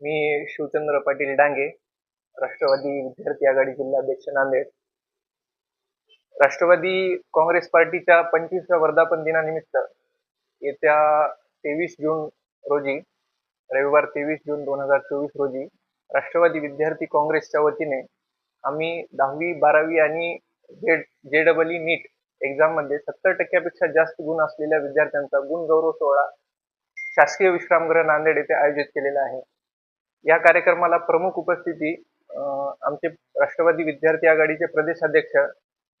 मी शिवचंद्र पाटील डांगे राष्ट्रवादी विद्यार्थी आघाडी जिल्हाध्यक्ष नांदेड. राष्ट्रवादी काँग्रेस पार्टीच्या पंचवीसव्या वर्धापन दिनानिमित्त येत्या तेवीस जून रोजी रविवार तेवीस जून दोन हजार चोवीस रोजी राष्ट्रवादी विद्यार्थी काँग्रेसच्या वतीने आम्ही दहावी बारावी आणि जे जे डबल ई नीट एक्झाममध्ये सत्तर टक्क्यापेक्षा जास्त गुण असलेल्या विद्यार्थ्यांचा गुण गौरव सोहळा शासकीय विश्रामगृह नांदेड येथे आयोजित केलेला आहे. या कार्यक्रमाला प्रमुख उपस्थिती आमचे राष्ट्रवादी विद्यार्थी आघाडीचे प्रदेशाध्यक्ष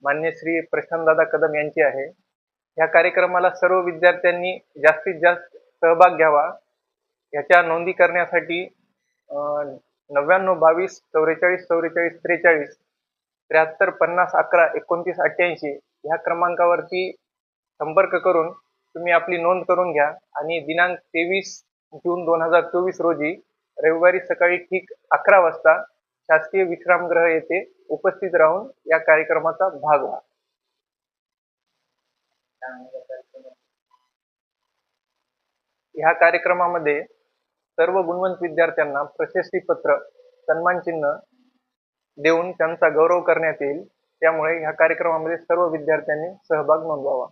मान्य श्री प्रशांतदादा कदम यांची आहे. या कार्यक्रमाला सर्व विद्यार्थ्यांनी जास्तीत जास्त सहभाग घ्यावा. याच्या नोंदी करण्यासाठी नव्याण्णव बावीस चौवेचाळीस चौवेचाळीस त्रेचाळीस त्र्याहत्तर पन्नास अकरा एकोणतीस अठ्ठ्याऐंशी ह्या क्रमांकावरती संपर्क करून तुम्ही आपली नोंद करून घ्या आणि दिनांक तेवीस जून दोन हजार चोवीस रोजी रविवारी सकाळी ठीक अकरा वाजता शासकीय विश्रामगृह येथे उपस्थित राहून या कार्यक्रमाचा भाग व्हा. ह्या कार्यक्रमामध्ये सर्व गुणवंत विद्यार्थ्यांना प्रशस्ती पत्र सन्मान चिन्ह देऊन त्यांचा गौरव करण्यात येईल. त्यामुळे ह्या कार्यक्रमामध्ये सर्व विद्यार्थ्यांनी सहभाग नोंदवावा.